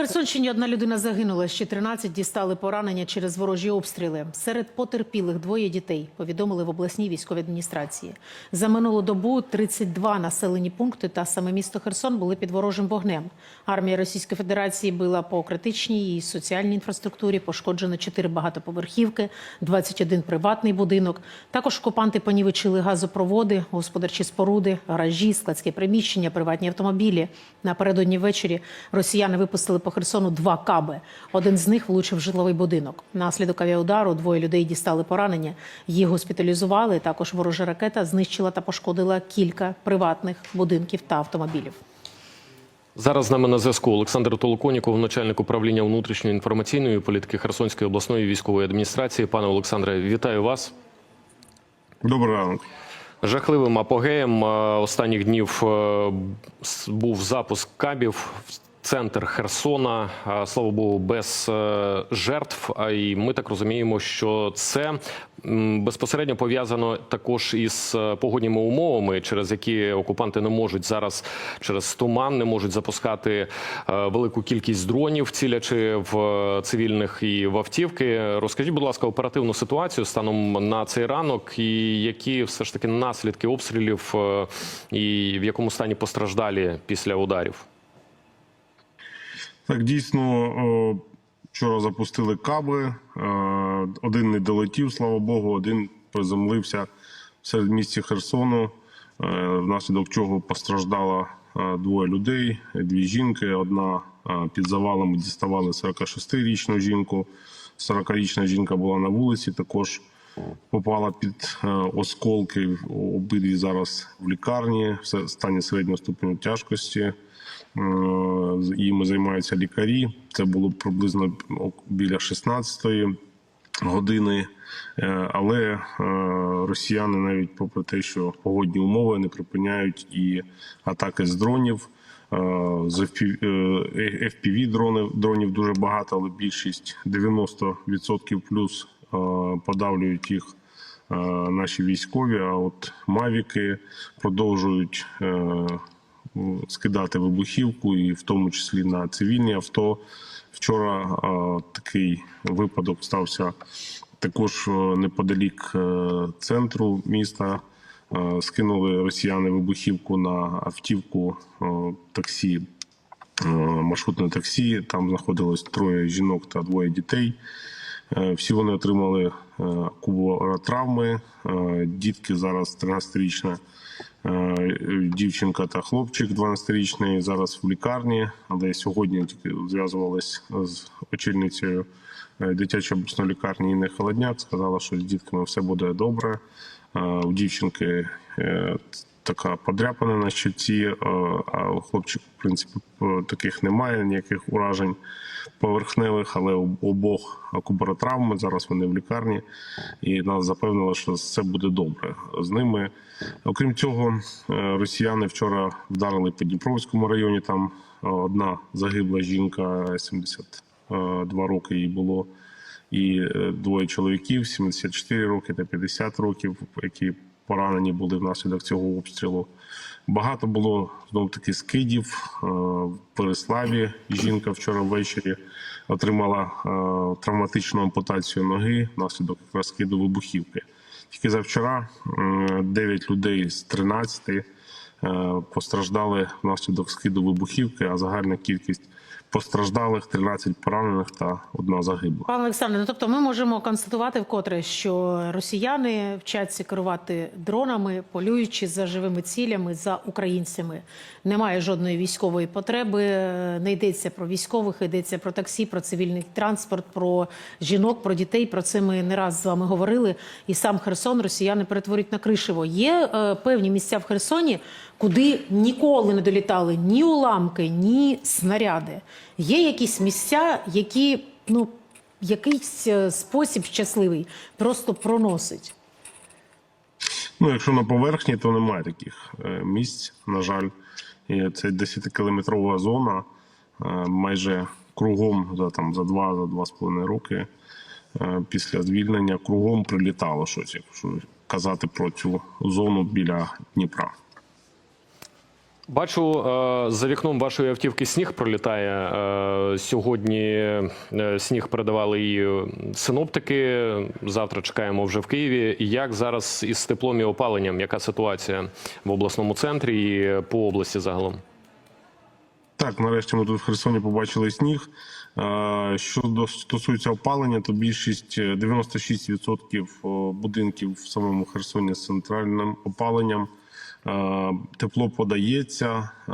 Херсонщині одна людина загинула, ще 13 дістали поранення через ворожі обстріли. Серед потерпілих двоє дітей, повідомили в обласній військовій адміністрації. За минулу добу 32 населені пункти та саме місто Херсон були під ворожим вогнем. Армія Російської Федерації била по критичній і соціальній інфраструктурі, пошкоджено 4 багатоповерхівки, 21 приватний будинок. Також окупанти понівечили газопроводи, господарчі споруди, гаражі, складські приміщення, приватні автомобілі. Напередодні ввечері росіяни випустили по Херсону два каби. Один з них влучив в житловий будинок. Наслідок авіаудару двоє людей дістали поранення. Їх госпіталізували. Також ворожа ракета знищила та пошкодила кілька приватних будинків та автомобілів. Зараз з нами на зв'язку Олександр Толоконіков, начальник управління внутрішньої інформаційної політики Херсонської обласної військової адміністрації. Пане Олександре, вітаю вас. Добрий ранок. Жахливим апогеєм останніх днів був запуск кабів центр Херсона. Слава Богу, без е, жертв. І ми так розуміємо, що це безпосередньо пов'язано також із е, погодніми умовами, через які окупанти не можуть зараз через туман, не можуть запускати е, велику кількість дронів, цілячи в цивільних і в автівки. Розкажіть, будь ласка, оперативну ситуацію станом на цей ранок, і які все ж таки наслідки обстрілів, і в якому стані постраждалі після ударів? Так, дійсно, вчора запустили каби. е, Один не долетів, слава Богу, один приземлився в середмісті Херсону, е, внаслідок чого постраждало е, двоє людей, дві жінки. Одна під завалами діставали 46-річну жінку. 40-річна жінка була на вулиці, також попала під осколки. Обидві зараз в лікарні, в стані середнього ступеню тяжкості. Е, Їми займаються лікарі. Це було приблизно біля 16-ї години. Е, Але е, росіяни, навіть попри те, що погодні умови не припиняють і атаки з дронів. З FPV, дронів, дронів дуже багато, але більшість 90% плюс подавлюють їх наші військові. А от мавіки продовжують скидати вибухівку, і в тому числі на цивільні авто. Вчора е, такий випадок стався також е, неподалік е, центру міста. Е, Скинули росіяни вибухівку на автівку е, таксі, е, маршрутне таксі. Там знаходилось троє жінок та двоє дітей. Е, Всі вони отримали е, куборотравми. Е, Дітки зараз 13-річна е, дівчинка та хлопчик 12-річний зараз в лікарні, але сьогодні тільки зв'язувалась з очільницею дитячої обласної лікарні Інни Холодняк. Сказала, що з дітками все буде добре. У дівчинки така подряпана на щоці, е, а у хлопчик, в принципі, таких немає, ніяких уражень поверхневих, але обох кубаротравми. Зараз вони в лікарні, і нас запевнили, що все буде добре з ними. Окрім цього, е, росіяни вчора вдарили по Дніпровському районі. Там е, одна загибла жінка, 72 роки їй було, і е, двоє чоловіків, 74 роки та 50 років, які поранені були внаслідок цього обстрілу. Багато було знову таки скидів е, в Переславі. Жінка вчора ввечері отримала е, травматичну ампутацію ноги внаслідок якраз скиду вибухівки. Тільки завчора 9 людей з 13 е, постраждали внаслідок скиду вибухівки, а загальна кількість постраждалих 13 поранених та одна загибла. Пане Олександре, ну тобто ми можемо констатувати вкотре, що росіяни вчаться керувати дронами, полюючи за живими цілями, за українцями. Немає жодної військової потреби. Не йдеться про військових, йдеться про таксі, про цивільний транспорт, про жінок, про дітей. Про це ми не раз з вами говорили. І сам Херсон росіяни перетворюють на кришево. Є е, певні місця в Херсоні, куди ніколи не долітали ні уламки, ні снаряди. Є якісь місця, які ну якийсь е, спосіб щасливий просто проносить. Ну, якщо на поверхні, то немає таких е, місць, на жаль. Це 10-кілометрова зона, е, майже кругом за там за два, за два з половиною роки після звільнення кругом прилітало щось, якщо казати про цю зону біля Дніпра. Бачу, е, за вікном вашої автівки сніг пролітає. Е, Сьогодні е, сніг передавали і синоптики. Завтра чекаємо вже в Києві. Як зараз із теплом і опаленням? Яка ситуація в обласному центрі і по області загалом? Так, нарешті ми тут в Херсоні побачили сніг. Що стосується опалення, то більшість е, 96% будинків в самому Херсоні з центральним опаленням. Е, Тепло подається. Е,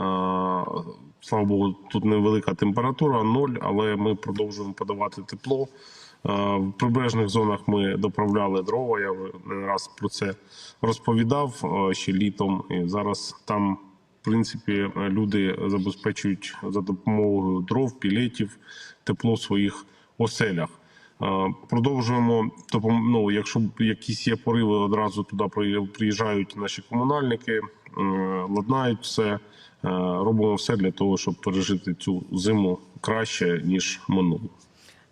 Слава Богу, тут невелика температура, ноль, але ми продовжуємо подавати тепло. Е, В прибережних зонах ми доправляли дрова. Я не раз про це розповідав ще літом. І зараз там в принципі, люди забезпечують за допомогою дров, пілетів тепло в своїх оселях. Е, Продовжуємо ну, якщо якісь є пориви, одразу туди при- приїжджають наші комунальники, ладнають все, е, робимо все для того, щоб пережити цю зиму краще ніж минулу.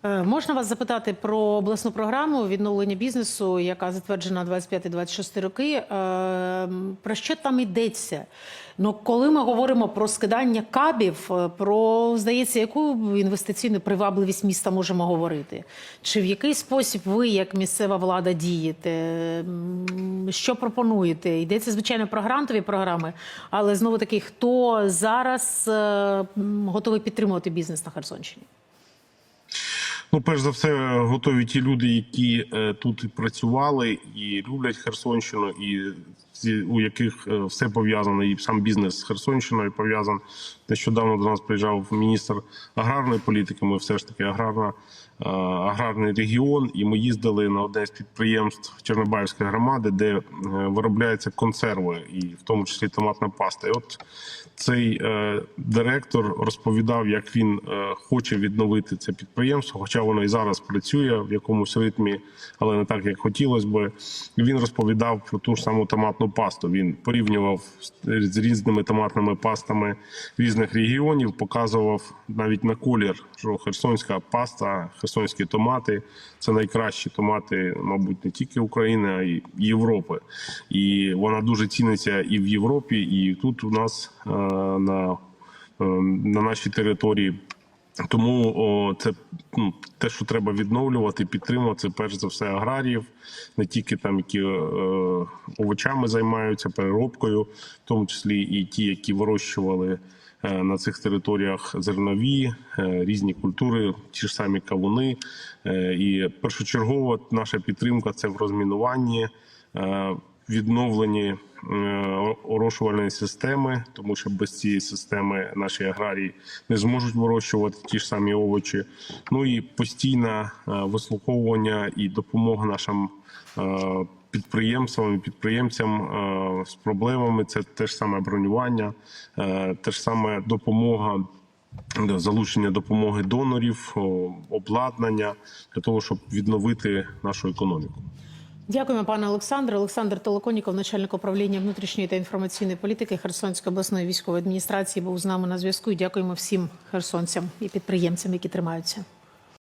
Е, Можна вас запитати про обласну програму відновлення бізнесу, яка затверджена 25-26 роки. Е, Про що там йдеться? Ну, коли ми говоримо про скидання кабів, е, про здається, яку інвестиційну привабливість міста можемо говорити? Чи в який спосіб ви, як місцева влада, дієте? Що пропонуєте? Йдеться звичайно про грантові програми, але знову таки, хто зараз готовий підтримувати бізнес на Херсонщині? Ну, перш за все, готові ті люди, які е, тут працювали і люблять Херсонщину, і у яких е, все пов'язано, і сам бізнес з Херсонщиною пов'язаний. Нещодавно до нас приїжджав міністр аграрної політики. Ми все ж таки аграрна, аграрний регіон, і ми їздили на одне з підприємств Чорнобаївської громади, де е, виробляються консерви, і в тому числі томатна паста. І от цей е, директор розповідав, як він е, хоче відновити це підприємство, хоча воно і зараз працює в якомусь ритмі, але не так, як хотілося би. Він розповідав про ту ж саму томатну пасту. Він порівнював з різними томатними пастами різних регіонів, показував навіть на колір, що херсонська паста, херсонські томати це найкращі томати, мабуть, не тільки України, а й Європи. І вона дуже ціниться і в Європі, і тут у нас е, на, е, на нашій території. Тому о, це ну, те, що треба відновлювати, підтримувати, це перш за все аграріїв, не тільки там, які е, овочами займаються, переробкою, в тому числі і ті, які вирощували на цих територіях зернові, е, різні культури, ті ж самі кавуни. Е, і першочергово наша підтримка це в розмінуванні. е, Відновленні е, орошувальної системи, тому що без цієї системи наші аграрії не зможуть вирощувати ті ж самі овочі. Ну і постійне е, вислуховування і допомога нашим підприємствам і підприємцям е, з проблемами. Це те ж саме бронювання, е, те ж саме допомога. е, Залучення допомоги донорів, обладнання для того, щоб відновити нашу економіку. Дякуємо, пане Олександре. Олександр Толоконіков, начальник управління внутрішньої та інформаційної політики Херсонської обласної військової адміністрації, був з нами на зв'язку. І Дякуємо всім херсонцям і підприємцям, які тримаються.